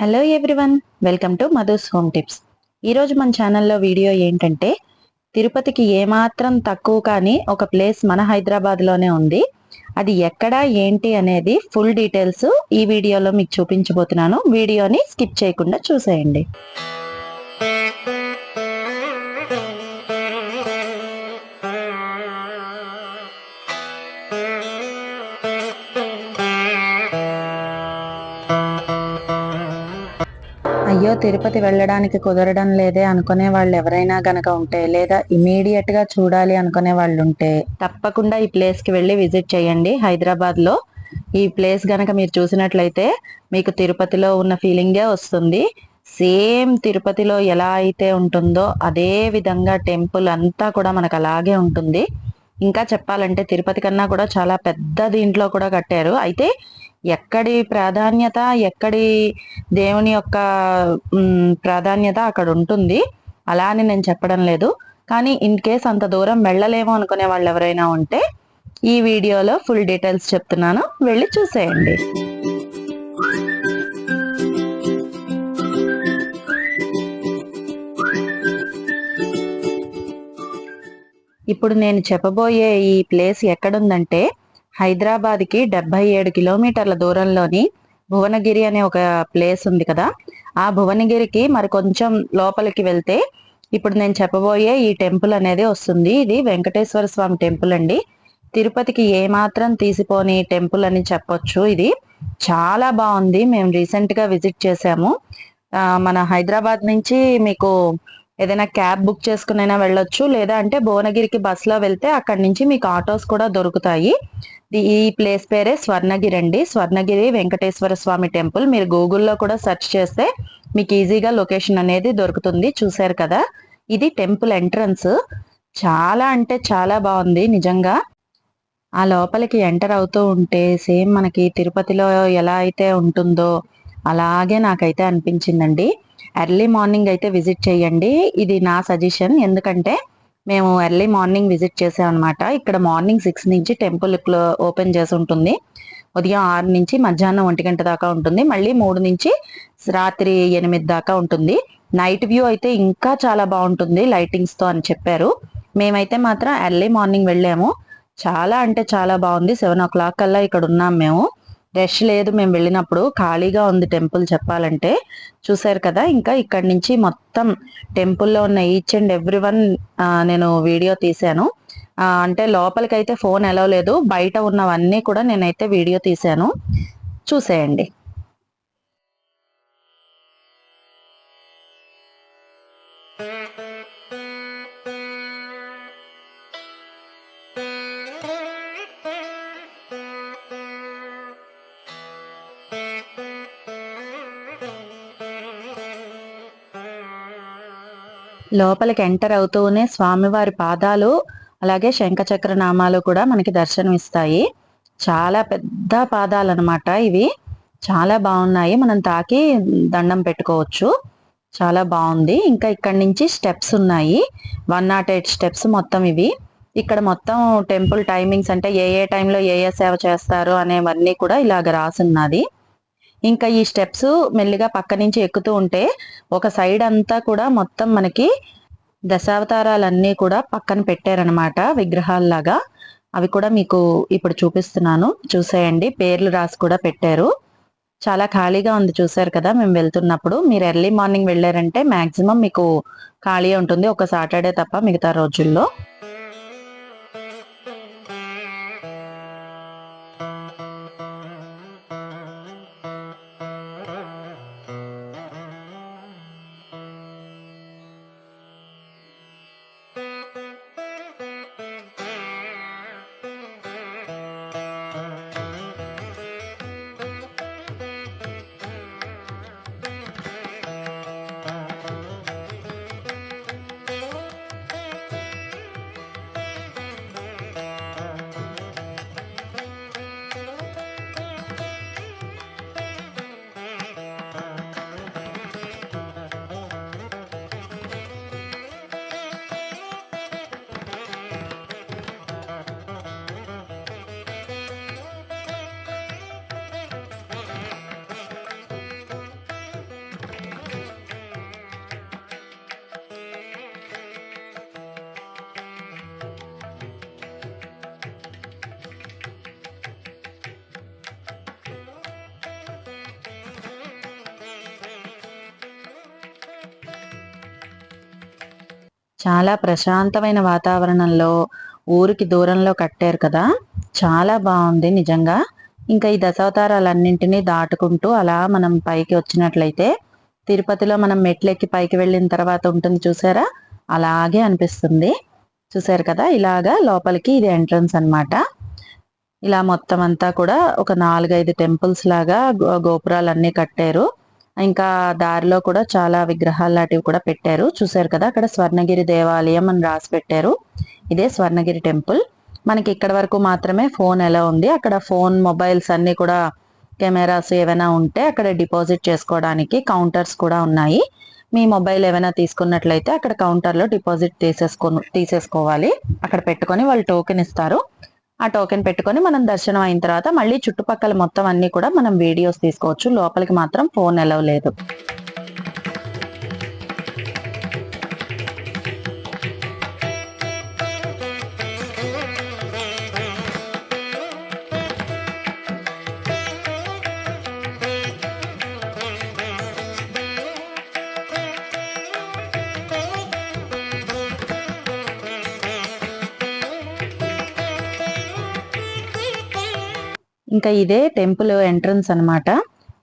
Hello everyone welcome to Madhu's home tips ఈరోజు మన ఛానల్లో వీడియో ఏంటంటే తిరుపతికి ఏమాత్రం తక్కువ కానీ ఒక ప్లేస్ మన హైదరాబాద్లోనే ఉంది. అది ఎక్కడ ఏంటి అనేది ఫుల్ డీటెయిల్స్ ఈ వీడియోలో మీకు చూపించబోతున్నాను. వీడియోని స్కిప్ చేయకుండా చూసేయండి. అయ్యో తిరుపతి వెళ్ళడానికి కుదరడం లేదే అనుకునే వాళ్ళు ఎవరైనా గనక ఉంటే లేదా ఇమీడియట్గా చూడాలి అనుకునే వాళ్ళు ఉంటే తప్పకుండా ఈ ప్లేస్కి వెళ్ళి విజిట్ చేయండి. హైదరాబాద్లో ఈ ప్లేస్ గనక మీరు చూసినట్లయితే మీకు తిరుపతిలో ఉన్న ఫీలింగే వస్తుంది. సేమ్ తిరుపతిలో ఎలా అయితే ఉంటుందో అదే విధంగా టెంపుల్ అంతా కూడా మనకు అలాగే ఉంటుంది. ఇంకా చెప్పాలంటే తిరుపతి కన్నా కూడా చాలా పెద్ద దీంట్లో కూడా కట్టారు. అయితే ఎక్కడి ప్రాధాన్యత ఎక్కడి దేవుని యొక్క ప్రాధాన్యత అక్కడ ఉంటుంది. అలా అని నేను చెప్పడం లేదు. కానీ ఇన్ కేస్ అంత దూరం వెళ్ళలేము అనుకునే వాళ్ళు ఎవరైనా ఉంటే ఈ వీడియోలో ఫుల్ డీటెయిల్స్ చెప్తున్నాను. వెళ్ళి చూసేయండి. ఇప్పుడు నేను చెప్పబోయే ఈ ప్లేస్ ఎక్కడుందంటే హైదరాబాద్కి డెబ్బై ఏడు కిలోమీటర్ల దూరంలోని భువనగిరి అనే ఒక ప్లేస్ ఉంది కదా. ఆ భువనగిరికి మరి కొంచెం లోపలికి వెళ్తే ఇప్పుడు నేను చెప్పబోయే ఈ టెంపుల్ అనేది వస్తుంది. ఇది వెంకటేశ్వర స్వామి టెంపుల్ అండి. తిరుపతికి ఏమాత్రం తీసిపోని టెంపుల్ అని చెప్పొచ్చు ఇది. చాలా బాగుంది. మేము రీసెంట్గా విజిట్ చేసాము మన హైదరాబాద్ నుంచి మీకు ఏదైనా క్యాబ్ బుక్ చేసుకునైనా వెళ్ళొచ్చు. లేదా అంటే భువనగిరికి బస్సులో వెళ్తే అక్కడి నుంచి మీకు ఆటోస్ కూడా దొరుకుతాయి. ది- ఈ ప్లేస్ పేరే స్వర్ణగిరి అండి. స్వర్ణగిరి వెంకటేశ్వర స్వామి టెంపుల్. మీరు గూగుల్లో కూడా సెర్చ్ చేస్తే మీకు ఈజీగా లొకేషన్ అనేది దొరుకుతుంది. చూశారు కదా? ఇది టెంపుల్ ఎంట్రన్స్. చాలా అంటే చాలా బాగుంది నిజంగా. ఆ లోపలికి ఎంటర్ అవుతూ ఉంటే సేమ్ మనకి తిరుపతిలో ఎలా అయితే ఉంటుందో అలాగే నాకైతే అనిపించిందండి. ఎర్లీ మార్నింగ్ అయితే విజిట్ చేయండి. ఇది నా సజెషన్ ఎందుకంటే మేము ఎర్లీ మార్నింగ్ విజిట్ చేసామన్నమాట. ఇక్కడ మార్నింగ్ సిక్స్ నుంచి టెంపుల్ ఓపెన్ చేసి ఉంటుంది. ఉదయం ఆరు నుంచి మధ్యాహ్నం ఒంటి గంట దాకా ఉంటుంది. మళ్ళీ మూడు నుంచి రాత్రి ఎనిమిది దాకా ఉంటుంది. నైట్ వ్యూ అయితే ఇంకా చాలా బాగుంటుంది లైటింగ్స్తో అని చెప్పారు. మేమైతే మాత్రం ఎర్లీ మార్నింగ్ వెళ్ళాము. చాలా అంటే చాలా బాగుంది. సెవెన్ ఓ క్లాక్ కల్లా ఇక్కడ ఉన్నాం మేము. రష్ లేదు మేము వెళ్ళినప్పుడు ఖాళీగా ఉంది టెంపుల్ చెప్పాలంటే. చూసారు కదా ఇంకా ఇక్కడ నుంచి మొత్తం టెంపుల్లో ఉన్న ఈచ్ అండ్ ఎవ్రీ వన్ నేను వీడియో తీశాను. అంటే లోపలికైతే ఫోన్ ఎలా లేదు బయట ఉన్నవన్నీ కూడా నేనైతే వీడియో తీశాను. చూసేయండి. లోపలికి ఎంటర్ అవుతూనే స్వామివారి పాదాలు అలాగే శంఖచక్ర నామాలు కూడా మనకి దర్శనం ఇస్తాయి చాలా పెద్ద పాదాలు అనమాట ఇవి. చాలా బాగున్నాయి. మనం తాకి దండం పెట్టుకోవచ్చు. చాలా బాగుంది. ఇంకా ఇక్కడ నుంచి స్టెప్స్ ఉన్నాయి. వన్ నాట్ ఎయిట్ స్టెప్స్ మొత్తం ఇవి. ఇక్కడ మొత్తం టెంపుల్ టైమింగ్స్ అంటే ఏ ఏ టైంలో ఏ ఏ సేవ చేస్తారు అనేవన్నీ కూడా ఇలాగ రాసున్నది. ఇంకా ఈ స్టెప్స్ మెల్లిగా పక్క నుంచి ఎక్కుతూ ఉంటే ఒక సైడ్ అంతా కూడా మొత్తం మనకి దశావతారాలన్నీ కూడా పక్కన పెట్టారనమాట విగ్రహాల్లాగా. అవి కూడా మీకు ఇప్పుడు చూపిస్తున్నాను. చూసేయండి. పేర్లు రాసి కూడా పెట్టారు. చాలా ఖాళీగా ఉంది చూసారు కదా మేము వెళ్తున్నప్పుడు. మీరు ఎర్లీ మార్నింగ్ వెళ్ళారంటే మాక్సిమం మీకు ఖాళీ ఉంటుంది. ఒక సాటర్డే తప్ప మిగతా రోజుల్లో. చాలా ప్రశాంతమైన వాతావరణంలో ఊరికి దూరంలో కట్టారు కదా. చాలా బాగుంది నిజంగా. ఇంకా ఈ దశావతారాలన్నింటినీ దాటుకుంటూ అలా మనం పైకి వచ్చినట్లయితే తిరుపతిలో మనం మెట్లెక్కి పైకి వెళ్ళిన తర్వాత ఉంటుంది చూసారా? అలాగే అనిపిస్తుంది. చూసారు కదా? ఇలాగా లోపలికి ఇది ఎంట్రన్స్ అన్నమాట. ఇలా మొత్తం అంతా కూడా ఒక నాలుగైదు టెంపుల్స్ లాగా గో- గోపురాలన్నీ కట్టారు. ఇంకా దారిలో కూడా చాలా విగ్రహాలు లాంటివి కూడా పెట్టారు. చూసారు కదా అక్కడ స్వర్ణగిరి దేవాలయం అని రాసి పెట్టారు. ఇదే స్వర్ణగిరి టెంపుల్. మనకి ఇక్కడ వరకు మాత్రమే ఫోన్ ఎలా ఉంది? అక్కడ ఫోన్ మొబైల్స్ అన్ని కూడా కెమెరాస్ ఏమైనా ఉంటే అక్కడ డిపాజిట్ చేసుకోవడానికి కౌంటర్స్ కూడా ఉన్నాయి. మీ మొబైల్ ఏమైనా తీసుకున్నట్లయితే అక్కడ కౌంటర్లో డిపాజిట్ తీసేసుకో తీసేసుకోవాలి. అక్కడ పెట్టుకొని వాళ్ళు టోకెన్ ఇస్తారు. ఆ టోకెన్ పెట్టుకొని మనం దర్శనం అయిన తర్వాత మళ్ళీ చుట్టుపక్కల మొత్తం అన్ని కూడా మనం వీడియోస్ తీసుకోవచ్చు. లోపలికి మాత్రం ఫోన్ ఎలవ్ లేదు. ఇంకా ఇదే టెంపుల్ ఎంట్రన్స్ అన్నమాట.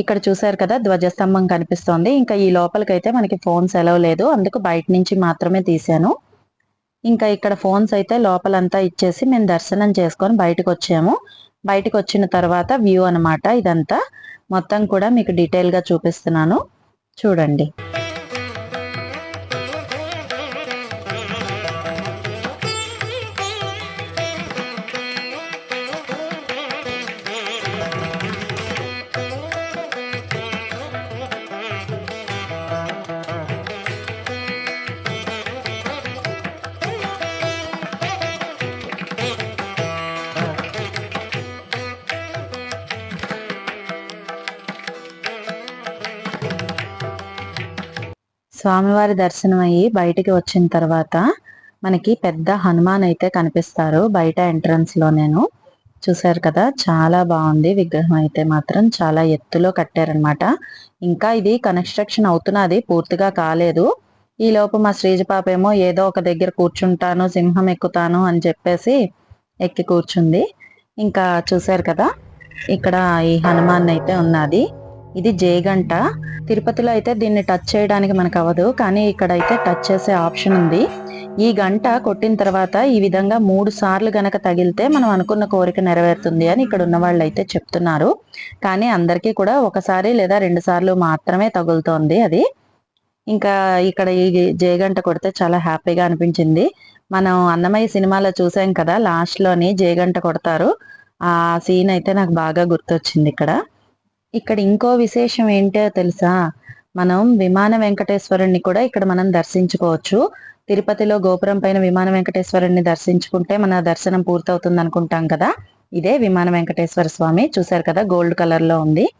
ఇక్కడ చూసారు కదా ధ్వజస్తంభం కనిపిస్తోంది. ఇంకా ఈ లోపలికైతే మనకి ఫోన్స్ ఎలవ్ లేదు. అందుకు బయట నుంచి మాత్రమే తీసాను ఇంకా ఇక్కడ ఫోన్స్ అయితే లోపలంతా ఇచ్చేసి మేము దర్శనం చేసుకొని బయటకు వచ్చాము. బయటకు వచ్చిన తర్వాత వ్యూ అన్నమాట ఇదంతా. మొత్తం కూడా మీకు డీటెయిల్గా చూపిస్తున్నాను. చూడండి. స్వామివారి దర్శనం అయ్యి బయటికి వచ్చిన తర్వాత మనకి పెద్ద హనుమాన్ అయితే కనిపిస్తారు బయట ఎంట్రన్స్లో నేను. చూసారు కదా చాలా బాగుంది. విగ్రహం అయితే మాత్రం చాలా ఎత్తులో కట్టారనమాట ఇంకా ఇది కన్స్ట్రక్షన్ అవుతున్నది పూర్తిగా కాలేదు. ఈ లోపు మా శ్రీజ పాప ఏమో ఏదో ఒక దగ్గర కూర్చుంటాను సింహం ఎక్కుతాను అని చెప్పేసి ఎక్కి కూర్చుంది. ఇంకా చూసారు కదా ఇక్కడ ఈ హనుమాన్ అయితే ఉన్నది. ఇది జేగంట. తిరుపతిలో అయితే దీన్ని టచ్ చేయడానికి మనకు అవ్వదు కానీ ఇక్కడ అయితే టచ్ చేసే ఆప్షన్ ఉంది. ఈ గంట కొట్టిన తర్వాత ఈ విధంగా మూడు సార్లు గనక తగిలితే మనం అనుకున్న కోరిక నెరవేరుతుంది అని ఇక్కడ ఉన్న వాళ్ళు అయితే చెప్తున్నారు. కానీ అందరికీ కూడా ఒకసారి లేదా రెండు సార్లు మాత్రమే తగులుతోంది అది. ఇంకా ఇక్కడ ఈ జయగంట కొడితే చాలా హ్యాపీగా అనిపించింది. మనం అన్నమయ్య సినిమాలో చూసాం కదా లాస్ట్లోని జయగంట కొడతారు. ఆ సీన్ అయితే నాకు బాగా గుర్తొచ్చింది ఇక్కడ. ఇక్కడ ఇంకో విశేషం ఏంటో తెలుసా? మనం విమాన వెంకటేశ్వరుణ్ణి కూడా ఇక్కడ మనం దర్శించుకోవచ్చు. తిరుపతిలో గోపురం పైన విమాన వెంకటేశ్వరుణ్ణి దర్శించుకుంటే మన దర్శనం పూర్తవుతుంది అనుకుంటాం కదా? ఇదే విమాన వెంకటేశ్వర స్వామి. చూసారు కదా? గోల్డ్ కలర్లో ఉంది.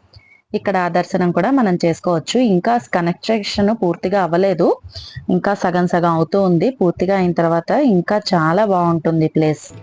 ఇక్కడ ఆ దర్శనం కూడా మనం చేసుకోవచ్చు. ఇంకా కనెక్షన్ పూర్తిగా అవ్వలేదు. ఇంకా సగం సగం అవుతూ ఉంది. పూర్తిగా అయిన తర్వాత ఇంకా చాలా బాగుంటుంది ప్లేస్.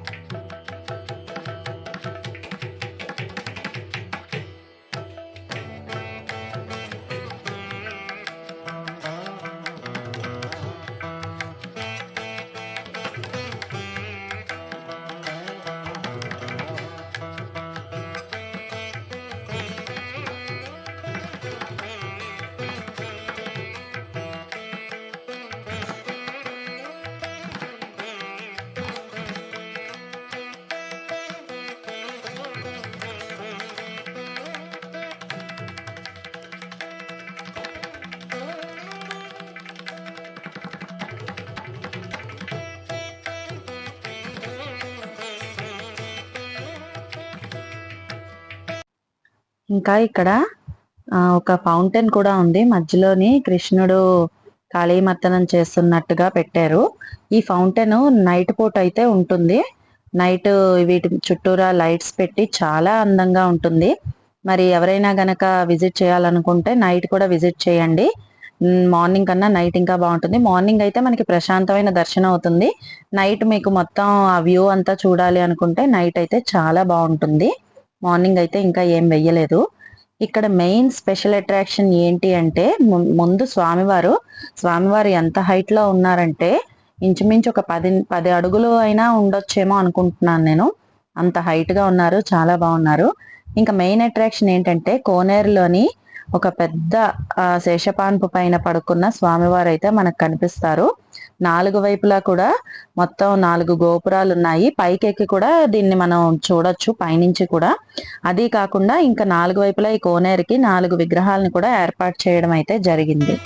ఇంకా ఇక్కడ ఒక ఫౌంటైన్ కూడా ఉంది. మధ్యలోని కృష్ణుడు కాళీమర్తనం చేస్తున్నట్టుగా పెట్టారు. ఈ ఫౌంటైన్ నైట్ పూట అయితే ఉంటుంది. నైట్ వీటి చుట్టూరా లైట్స్ పెట్టి చాలా అందంగా ఉంటుంది. మరి ఎవరైనా గనక విజిట్ చేయాలనుకుంటే నైట్ కూడా విజిట్ చేయండి. మార్నింగ్ కన్నా నైట్ ఇంకా బాగుంటుంది. మార్నింగ్ అయితే మనకి ప్రశాంతమైన దర్శనం అవుతుంది. నైట్ మీకు మొత్తం ఆ వ్యూ అంతా చూడాలి అనుకుంటే నైట్ అయితే చాలా బాగుంటుంది. మార్నింగ్ అయితే ఇంకా ఏం వెయ్యలేదు. ఇక్కడ మెయిన్ స్పెషల్ అట్రాక్షన్ ఏంటి అంటే ము- ముందు స్వామివారు స్వామివారు ఎంత హైట్లో ఉన్నారంటే ఇంచుమించు ఒక పది పది అడుగులు అయినా ఉండొచ్చేమో అనుకుంటున్నాను నేను. అంత హైట్గా ఉన్నారు చాలా బాగున్నారు. ఇంకా మెయిన్ అట్రాక్షన్ ఏంటంటే కోనేరులోని ఒక పెద్ద శేషపాన్పు పైన పడుకున్న స్వామివారు అయితే మనకు కనిపిస్తారు. నాలుగు వైపులా కూడా మొత్తం నాలుగు గోపురాలు ఉన్నాయి. పైకెక్కి కూడా దీన్ని మనం చూడొచ్చు పైనుంచి కూడా. అది కాకుండా ఇంకా నాలుగు వైపులా ఈ కోనేరుకి నాలుగు విగ్రహాలను కూడా ఏర్పాటు చేయడం అయితే జరిగింది.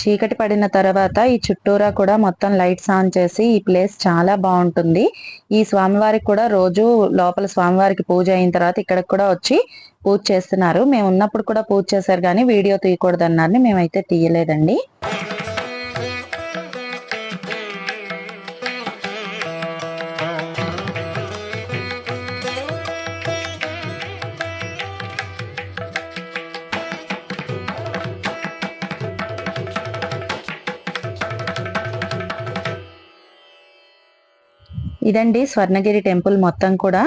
చీకటి పడిన తర్వాత ఈ చుట్టూరా కూడా మొత్తం లైట్స్ ఆన్ చేసి ఈ ప్లేస్ చాలా బాగుంటుంది. ఈ స్వామివారికి కూడా రోజు లోపల స్వామివారికి పూజ అయిన తర్వాత ఇక్కడికి కూడా వచ్చి పూజ చేస్తున్నారు. మేము ఉన్నప్పుడు కూడా పూజ చేశారు కానీ వీడియో తీయకూడదన్నారని మేమైతే తీయలేదండి. ఇదండి స్వర్ణగిరి టెంపుల్ మొత్తం కూడా.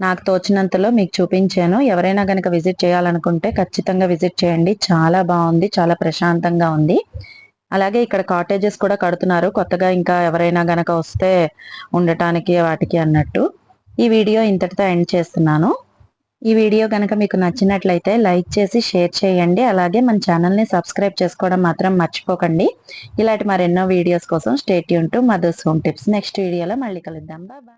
నాకు తోచినంతలో మీకు చూపించాను. ఎవరైనా కనుక విజిట్ చేయాలనుకుంటే ఖచ్చితంగా విజిట్ చేయండి. చాలా బాగుంది చాలా ప్రశాంతంగా ఉంది. అలాగే ఇక్కడ కాటేజెస్ కూడా కడుతున్నారు. కొత్తగా ఇంకా ఎవరైనా గనక వస్తే ఉండటానికి వాటికి అన్నట్టు. ఈ వీడియో ఇంతటితో ఎండ్ చేస్తున్నాను. ఈ వీడియో కనుక మీకు నచ్చినట్లయితే లైక్ చేసి షేర్ చేయండి. అలాగే మన ఛానల్ని సబ్స్క్రైబ్ చేసుకోవడం మాత్రం మర్చిపోకండి. ఇలాంటి మరెన్నో వీడియోస్ కోసం stay Yoon to mother's home tips. Next వీడియోలో మళ్ళీ కలుద్దాం. బాబా